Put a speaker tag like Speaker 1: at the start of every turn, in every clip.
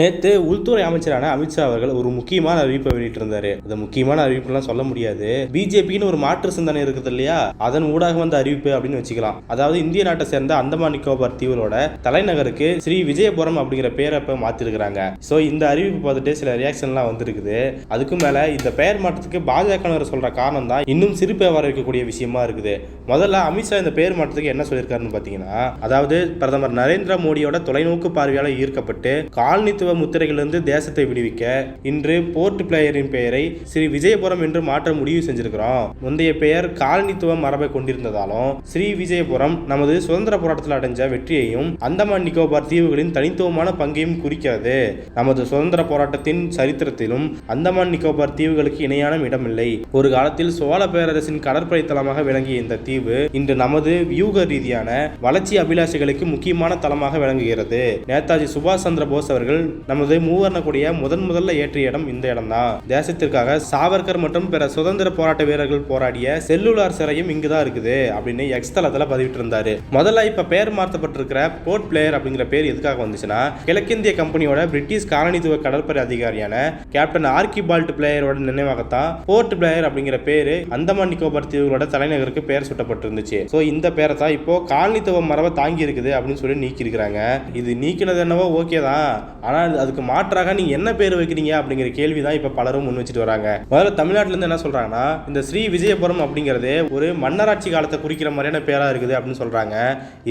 Speaker 1: நேற்று உள்துறை அமைச்சரான அமித்ஷா அவர்கள் ஒரு முக்கியமான அறிவிப்பை வெளியிட்டிருந்தாரு. அந்த முக்கியமான அறிவிப்புலாம் சொல்ல முடியாது. பிஜேபின்னு ஒரு மாற்று சிந்தனை இருக்குது இல்லையா? அதன் ஊடாக வந்த அறிவிப்பு அப்படின்னு வச்சுக்கலாம். அதாவது இந்திய நாட்டை சேர்ந்த அந்தமான் நிக்கோபார் தீவுகளோட தலைநகருக்கு ஸ்ரீ விஜயபுரம் அப்படிங்கிற பேரை இப்போ மாத்திருக்கிறாங்க. ஸோ இந்த அறிவிப்பு பார்த்துட்டு சில ரியாக்ஷன்லாம் வந்திருக்குது. அதுக்கும் மேல இந்த பெயர் மாற்றத்துக்கு பாஜகவினர் சொல்ற காரணம் தான் இன்னும் சிரிப்பை வர வைக்கக்கூடிய விஷயமா இருக்குது. முதல்ல அமித்ஷா இந்த பெயர் மாற்றத்துக்கு என்ன சொல்லியிருக்காருன்னு பார்த்தீங்கன்னா அதாவது பிரதமர் நரேந்திர மோடியோட தொலைநோக்கு பார்வையால் ஈர்க்கப்பட்டு காலனித்துவ முத்திரையிலிருந்து தேசத்தை விடுவிக்க இன்று போர்ட் பிளேயரின் பெயரை ஸ்ரீ விஜயபுரம் என்று மாற்ற முடிவு செஞ்சிருக்கிறோம். முந்தைய பெயர் காலனித்துவ மரபை கொண்டிருந்ததாலும் ஸ்ரீ விஜயபுரம் நமது சுதந்திர போராட்டத்தில் அடைஞ்ச வெற்றியையும் அந்தமான் நிக்கோபார் தீவுகளின் தனித்துவமான பங்கையும் குறிக்கிறது. நமது சுதந்திர போராட்டத்தின் சரித்திரத்திலும் அந்தமான் நிக்கோபார் தீவுகளுக்கு இணையான இடமில்லை. ஒரு காலத்தில் சோழ பேரரசின் கடற்படை தளமாக விளங்கிய இந்த தீவு இன்று நமது வியூக ரீதியான வளர்ச்சி அபிலாஷைகளுக்கு முக்கியமான தளமாக விளங்குகிறது. நேதாஜி சுபாஷ் சந்திர போஸ் அவர்கள் நமது மூவர்ணக்குடிய முதன் முதல்ல ஏற்றிய இடம் இந்த இடம்தான் தேசத்திற்காக சாவர்கர் மற்றும் பிற சுதந்திர போராட்ட வீரர்கள் போராடிய செல்லுலார் சிறையும் இங்குதான் இருக்குது அப்படின்னு எக்ஸ் தளத்துல பதிவிட்டு இருந்தாரு முதல்ல இப்ப பெயர் மாற்றப்பட்டிருக்கிற போர்ட் பிளேயர் அப்படிங்கிற பேர் எதுக்காக வந்துச்சுன்னா கிழக்கிந்திய கம்பெனியோட பிரிட்டிஷ் காலனித்துவ கடற்படை அதிகாரியான கேப்டன் ஆர்கிபால்ட் பிளேயரோட நினைவாகத்தான் போர்ட் பிளேயர் அப்படிங்கிற பேரு அந்தமான் நிக்கோபார் தீவுகளோட தலைநகருக்கு பெயர் சூட்டப்பட்டிருந்துச்சு. ஸோ இந்த பேரை தான் இப்போ காலனித்துவ மரபை தாங்கி இருக்குது அப்படின்னு சொல்லி நீக்கி இருக்கிறாங்க இது நீக்கினது என்னவோ ஓகே தான் ஆனால் அதுக்கு மாற்றாக நீங்க என்ன பேர் வைக்கிறீங்க அப்படிங்கிற கேள்வி தான் இப்போ பலரும் முன் வச்சுட்டு வராங்க. முதல்ல தமிழ்நாட்டுல இருந்து என்ன சொல்றாங்கன்னா இந்த ஸ்ரீ விஜயபுரம் அப்படிங்கிறது ஒரு மன்னராட்சி காலத்தை குறிக்கிற மாதிரியான பேரா இருக்குது அப்படின்னு சொல்றாங்க.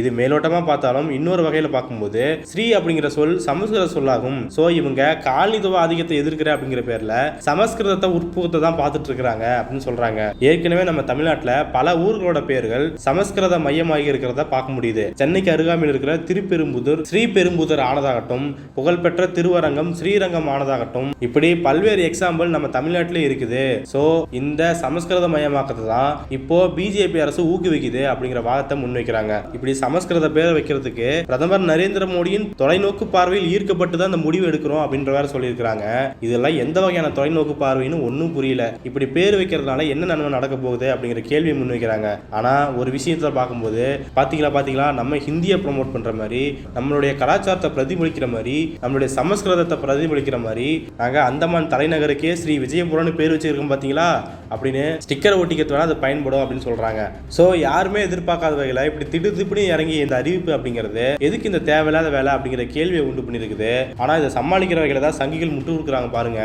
Speaker 1: இது மேலோட்டமா பார்த்தாலும் இன்னொரு வகையில பார்க்கும்போது ஸ்ரீ அப்படிங்கிற சொல் சமஸ்கிருத சொல்லாகும். ஸோ இவங்க காலனித்துவ ஆதிக்கத்தை எதிர்க்கிற அப்படிங்கிற பேர்ல சமஸ்கிருதத்தை உட்புகத்தை தான் பார்த்துட்டு இருக்கிறாங்க அப்படின்னு சொல்றாங்க. ஏற்கனவே நம்ம தமிழ்நாட்டில் பல ஊர்களோட பேர்கள் சமஸ்கிருத மையமாகி இருக்கிறத பார்க்க முடியுது. சென்னைக்கு அருகாமையில் இருக்கிற திருப்பெரும்புதூர் ஸ்ரீபெரும்புதூர் ஆனதாகட்டும் புகழ்பெற்ற திருவரங்கம் ஸ்ரீரங்கம் ஆனதாகட்டும் இப்படி பல்வேறு எக்ஸாம்பிள் நம்ம தமிழ்நாட்டிலே இருக்குது. ஸோ இந்த சமஸ்கிருத மயமாக்கத்தை தான் இப்போ பிஜேபி அரசு ஊக்குவிக்குது அப்படிங்கிற வாதத்தை முன்வைக்கிறாங்க. இப்படி சமஸ்கிருத பேரை வைக்கிறதுக்கு பிரதமர் நரேந்திர மோடியின் தொலைநோக்கு பார்வையில் ஈர்க்கப்பட்டு தான் இந்த முடிவு எடுக்கிறோம் அப்படின்ற வேற சொல்லியிருக்கிறாங்க. இதெல்லாம் எந்த வகையான தொலைநோக்கு பார்வைன்னு ஒன்றும் புரியல. இப்படி பேர் வைக்கிறதுனால என்ன நன்மை நடக்க போகுது அப்படிங்கிற கேள்வியை முன்வைக்கிறாங்க. ஆனா ஒரு விஷயத்தில் பார்க்கும்போது பார்த்தீங்களா பாத்தீங்களா நம்ம ஹிந்தியை ப்ரோமோட் பண்ற மாதிரி நம்மளுடைய கலாச்சாரத்தை பிரதிபலிக்கிற மாதிரி நம்மளுடைய சமஸ்கிருதத்தை பிரதிபலிக்கிற மாதிரி நாங்க அந்தமான் தலைநகருக்கே ஸ்ரீ விஜயபுரம்னு பேர் வச்சிருக்கோம் பாத்தீங்களா? அப்படின்னு ஸ்டிக்கர் ஒட்டிக்கிறது அது பயன்படும் அப்படின்னு சொல்றாங்க. ஸோ யாருமே எதிர்பார்க்காத வகையில் இப்படி திடுதிப்புனு இறங்கி இந்த அறிவிப்பு அப்படிங்கிறது எதுக்கு இந்த தேவையில்லாத வேலை அப்படிங்கிற கேள்வியை உண்டு பண்ணியிருக்குது. ஆனா இதை சமாளிக்கிற வகையில் தான் சங்கிகள் முட்டு கொடுக்குறாங்க பாருங்க.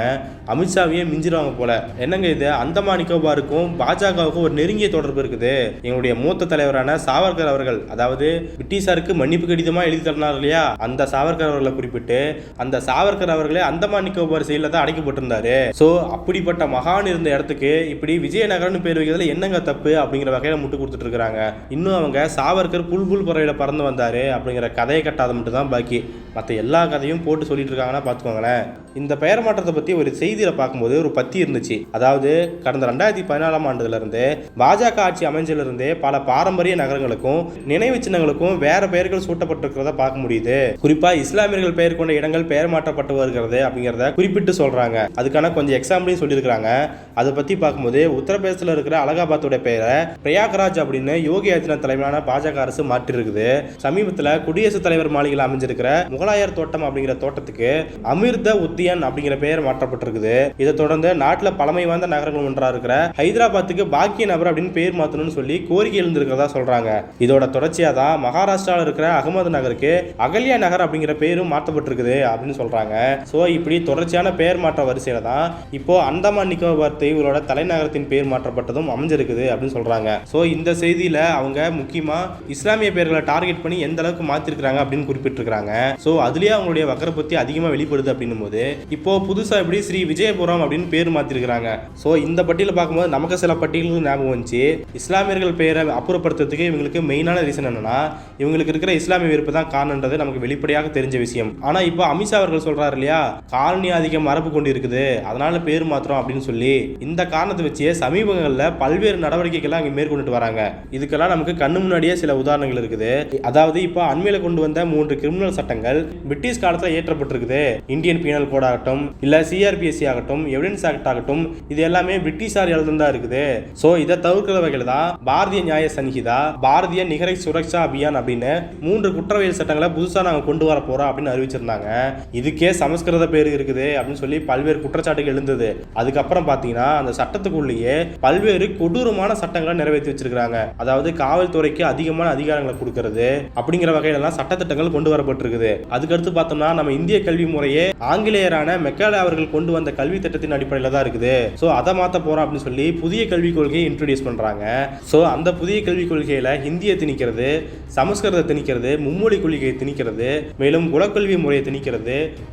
Speaker 1: அமித்ஷாவையே மிஞ்சிருவாங்க போல. என்னங்க இது? அந்தமான் நிக்கோபாருக்கும் பாஜகவுக்கும் ஒரு நெருங்கிய தொடர்பு இருக்குது. எங்களுடைய மூத்த தலைவரான சாவர்கர் அவர்கள் அதாவது பிரிட்டிஷாருக்கு மன்னிப்பு கடிதமா எழுதி தரனார் இல்லையா? அந்த சாவர்கர் அவர்களை குறிப்பிட்டு அந்த சாவர்கர் அவர்களே அந்தமான் நிக்கோபார் செயலில் தான் அடைக்கப்பட்டிருந்தாரு. ஸோ அப்படிப்பட்ட மகான் இருந்த இடத்துக்கு இப்படி விஜயநகரம்னு பேர் வைக்கிறதுல என்னங்க தப்பு அப்படிங்கிற வகையில் முட்டு கொடுத்துட்டு இருக்கிறாங்க. இன்னும் அவங்க சாவர்கர் புல்புல் புல் பறந்து வந்தாரு அப்படிங்கிற கதையை கட்டாத மட்டும் தான் பாக்கி. மற்ற எல்லா கதையும் போட்டு சொல்லிட்டு இருக்காங்கன்னா பார்த்துக்கோங்களேன் இந்த பெயர் மாற்றத்தை பற்றி ஒரு செய்தியில் பார்க்கும்போது ஒரு பத்தி இருந்துச்சு. அதாவது கடந்த ரெண்டாயிரத்தி பதினாலாம் ஆண்டுலேருந்து பாஜக ஆட்சி அமைஞ்சிலிருந்தே பல பாரம்பரிய நகரங்களுக்கும் நினைவு சின்னங்களுக்கும் வேற பெயர்கள் சூட்டப்பட்டிருக்கிறத பார்க்க முடியுது. குறிப்பாக இஸ்லாமியர்கள் பெயர் கொண்ட இடங்கள் பெயர் மாற்றப்பட்டு வருகிறது அப்படிங்கிறத குறிப்பிட்டு சொல்றாங்க. அதுக்கான கொஞ்சம் எக்ஸாம்பிளையும் சொல்லியிருக்கிறாங்க. அதை பத்தி பார்க்கும்போது உத்தரப்பிரதேசத்தில் இருக்கிற அலகாபாத்துடைய பெயரை பிரயாகராஜ் அப்படின்னு யோகி ஆதித்யநாத் தலைமையிலான பாஜக அரசு மாற்றிருக்குது சமீபத்தில் குடியரசுத் தலைவர் மாளிகையில் அமைஞ்சிருக்கிற முகலாயர் தோட்டம் அப்படிங்கிற தோட்டத்துக்கு அமிர்த உத்தியன் அப்படிங்கிற பெயர் மாற்றப்பட்டிருக்குது. இதை தொடர்ந்து நாட்டில் பழமை வாய்ந்த நகரங்கள் ஒன்றாக இருக்கிற ஹைதராபாத்துக்கு பாக்கிய நகர் அப்படின்னு பேர் மாற்றணும்னு சொல்லி கோரிக்கை எழுந்திருக்கிறதா சொல்றாங்க. இதோட தொடர்ச்சியாக தான் மகாராஷ்டிராவில் இருக்கிற அகமது நகருக்கு அகல்யா நகர் அப்படிங்கிற பேரும் மாற்றப்பட்டிருக்குது. அப்படின்னு சொல்றாங்க. ஸோ இப்படி தொடர்ச்சியான பெயர் மாற்ற வரிசையில் தான் இப்போ அந்தமான் நிக்கோபார் தீவுகளோட தலைநகரத்தின் பெயர் மாற்றப்பட்டதும் அமைஞ்சிருக்குது அப்படின்னு சொல்றாங்க. ஸோ இந்த செய்தியில அவங்க முக்கியமா இஸ்லாமிய பெயர்களை டார்கெட் பண்ணி எந்த அளவுக்கு மாத்திருக்கிறாங்க அப்படின்னு குறிப்பிட்டிருக்கிறாங்க. ஸோ அதுலேயே அவங்களுடைய வக்கரபத்தி அதிகமாக வெளிப்படுது அப்படின்னும் போது இப்போ புதுசாக இப்படி ஸ்ரீ விஜயபுரம் அப்படின்னு பேர் மாத்திருக்கிறாங்க. ஸோ இந்த பட்டியலை பார்க்கும்போது நமக்கு சில பட்டியல்கள் ஞாபகம் வந்துச்சு. இஸ்லாமியர்கள் பெயரை அப்புறப்படுத்துறதுக்கு இவங்களுக்கு மெயினான ரீசன் என்னன்னா இவங்களுக்கு இருக்கிற இஸ்லாமிய விருப்பம் தான் காரணன்றது நமக்கு வெளிப்படையாக தெரிஞ்ச விஷயம். ஆனா இப்போ அமித்ஷா அவர்கள் சொல்றாரு இல்லையா? காலனி ஆதிக்கம் மரபு கொண்டு இருக்குது அதனால பேர் மாத்திரம் அப்படின்னு சொல்லி. இந்த காரணத்தை வச்சே சமீபங்களில் பல்வேறு நடவடிக்கைகளை அங்கே மேற்கொண்டுட்டு வராங்க. இதுக்கெல்லாம் நமக்கு கண்ணு முன்னாடியே சில உதாரணங்கள் இருக்குது. அதாவது இப்போ அண்மையில கொண்டு வந்த மூன்று கிரிமினல் சட்டங்கள் பிரிட்டிஷ் காலத்தில் ஏற்றப்பட்டிருக்குது இந்தியன் பீனல் கோட் ஆகட்டும் இல்ல சிஆர்பிஎஸ்சி ஆகட்டும் எவிடன்ஸ் ஆக்ட் ஆகட்டும் இது எல்லாமே பிரிட்டிஷார் எழுதுனதா இருக்குது. ஸோ இதை தவிர்க்கிற வகையில் தான் பாரதிய நியாய சன்ஹிதா பாரதிய நிகரை சுரக்ஷா அபியான் அப்படின்னு மூன்று குற்றவியல் சட்டங்களை புதுசாக நாங்கள் கொண்டு வர போறோம் அப்படின்னு அறிவிச்சிருந்தாங்க. இதுக்கே சமஸ்கிருத பேர் இருக்குது அப்படின்னு சொல்லி பல்வேறு குற்றச்சாட்டுகள் எழுந்தது. அதுக்கப்புறம் பார்த்தீங்கன்னா அந்த சட்டத்துக்குள்ளேயே பல்வேறு கொடூரமான சட்டங்களை நிறைவேற்றி வச்சிருக்கிறாங்க. அதாவது காவல்துறைக்கு அதிகமான அதிகாரங்களை கொடுக்கறது அப்படிங்கிற வகையிலலாம் சட்டத்திட்டங்கள் கொண்டு வரப்பட்டிருக்குது. அதுக்கடுத்து பார்த்தோம்னா நம்ம இந்திய கல்வி முறையே ஆங்கிலேயரான மெக்காலே அவர்கள் கொண்டு வந்த கல்வி திட்டத்தின் அடிப்படையில் தான் இருக்குது. ஸோ அதை மாற்ற போறோம் அப்படின்னு சொல்லி புதிய கல்விக் கொள்கையை இன்ட்ரடியூஸ் பண்றாங்க. ஸோ அந்த புதிய கல்விக் கொள்கையில ஹிந்தியை திணிக்கிறது சமஸ்கிருதத்தை திணிக்கிறது மும்மொழி கொள்கையை திணிக்கிறது மேலும் குலக்கல்வி முறையை திணிக்கிறது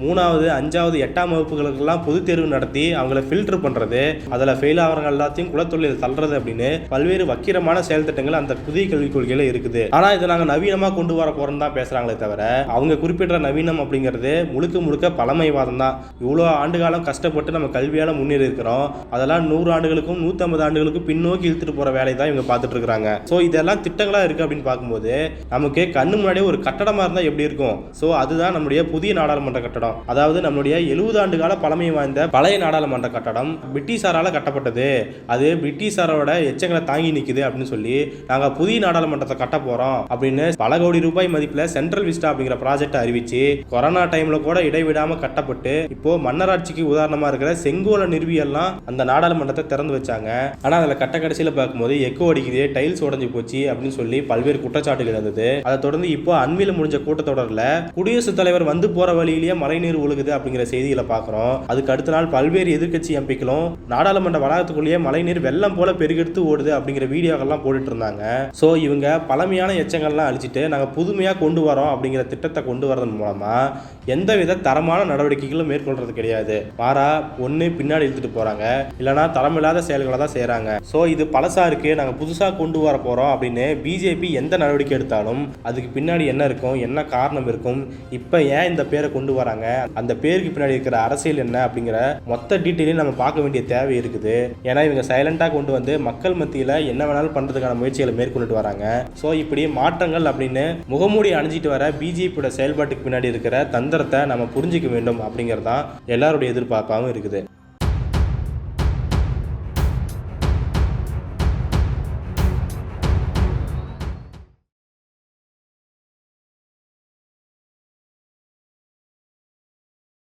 Speaker 1: மூணாவது அஞ்சாவது எட்டாம் வகுப்புகளுக்கெல்லாம் பொது தேர்வு நடத்தி அவங்கள ஃபில்டர் பண்றது அதில் ஃபெயில் ஆகிறவங்க எல்லாத்தையும் குலத்தொழில் தள்ளுறது அப்படின்னு பல்வேறு வக்கிரமான செயல் திட்டங்கள் அந்த புதிய கல்விக் கொள்கையில் இருக்குது. ஆனா இதை நாங்கள் நவீனமாக கொண்டு வர போறோம் தான் பேசுறாங்களே தவிர அவங்க குறிப்பிட்ட நவீனம் அப்படிங்கிறது முழுக்க முழுக்க பழமைவாதம் தான். இவ்வளோ ஆண்டு காலம் கஷ்டப்பட்டு நம்ம கல்வியால் முன்னேறி இருக்கிறோம். அதெல்லாம் நூறு ஆண்டுகளுக்கும் நூற்றம்பது ஆண்டுகளுக்கும் பின்னோக்கி இழுத்துட்டு போற வேலையை தான் இவங்க பார்த்துட்டு இருக்காங்க ஸோ இதெல்லாம் திட்டங்களா இருக்கு அப்படின்னு பார்க்கும்போது நமக்கு கண்ணு முன்னாடியே ஒரு கட்டடமா இருந்தால் எப்படி இருக்கும்? ஸோ அதுதான் நம்முடைய புதிய நாடாளுமன்ற கட்டடம். அதாவது நம்மளுடைய எழுபது ஆண்டு கால பழமை வாய்ந்த பழைய நாடாளுமன்ற கட்டடம் பிரிட்டிஷாரால கட்டப்பட்டது. அது பிரிட்டிஷாரோட எச்சங்களை தாங்கி நிக்குது அப்படின்னு சொல்லி நாங்க புதிய நாடாளுமன்றத்தை கட்ட போறோம் அப்படின்னு பல கோடி ரூபாய் மதிப்பில் சென்ட்ரல் விஸ்டா அப்படிங்கிற ப்ராஜெக்ட் அறிவிச்சு கொரோனா டைம்ல கூட இடைவிடாம கட்டப்பட்டு இப்போ மன்னராட்சிக்கு உதாரணமா இருக்கிற செங்கோல நிறுவியெல்லாம் அந்த நாடாளுமன்றத்தை திறந்து வச்சாங்க. ஆனா அதில் கட்ட கடைசியில் பார்க்கும்போது எக்கோ அடிக்குது டைல்ஸ் உடஞ்சி போச்சு அப்படின்னு சொல்லி பல்வேறு குற்றச்சாட்டுகள் இருந்தது. அதை தொடர்ந்து இப்போ அண்மையில் முடிஞ்ச கூட்டத்தொடரில் குடியரசுத் தலைவர் வந்து போற வழியிலேயே மழைநீர் ஒழுகுது அப்படிங்கிற செய்திகளை பார்க்குறோம். அதுக்கு அடுத்த நாள் பல்வேறு எதிர்க்கட்சி எம்பிக்களும் நாடாளுமன்ற வளாகத்துக்குள்ளேயே மழைநீர் வெள்ளம் போல பெருகெடுத்து ஓடுது அப்படிங்கிற வீடியோக்கள்லாம் போட்டுட்டு இருந்தாங்க ஸோ இவங்க பழமையான எச்சங்கள்லாம் அழிச்சிட்டு நாங்கள் புதுமையாக கொண்டு வரோம் அப்படிங்கிற திட்டத்தை கொண்டு வரதன் மூலமாக எந்தவித தரமான நடவடிக்கைகளும் மேற்கொள்றது கிடையாது. மாறா ஒன்று பின்னாடி இழுத்துட்டு போகிறாங்க இல்லைனா தரமில்லாத செயல்களை தான் செய்கிறாங்க ஸோ இது பழசா இருக்கு நாங்கள் புதுசாக கொண்டு வர போகிறோம் அப்படின்னு பிஜேபி எந்த நடவடிக்கை எடுத்தாலும் அதுக்கு பின்னாடி என்ன இருக்கும் என்ன காரணம் இருக்கும் இப்போ ஏன் இந்த பேர் கொண்டு வராங்க. அந்த பேருக்கு பின்னாடி இருக்கிற அரசியல் என்ன அப்படிங்கிற மொத்த டீட்டெயிலையும் நம்ம பார்க்க வேண்டிய தேவை இருக்குது. ஏன்னா இவங்க சைலண்டாக கொண்டு வந்து மக்கள் மத்தியில் என்ன வேணாலும் பண்ணுறதுக்கான முயற்சிகளை மேற்கொண்டுட்டு வராங்க. ஸோ இப்படி மாற்றங்கள் அப்படின்னு முகமூடி அணிஞ்சிட்டு வர பிஜேபியோட செயல்பாட்டுக்கு பின்னாடி இருக்கிற தந்திரத்தை நம்ம புரிஞ்சிக்க வேண்டும் அப்படிங்கிறது தான் எல்லாருடைய எதிர்பார்ப்பாகவும் இருக்குது.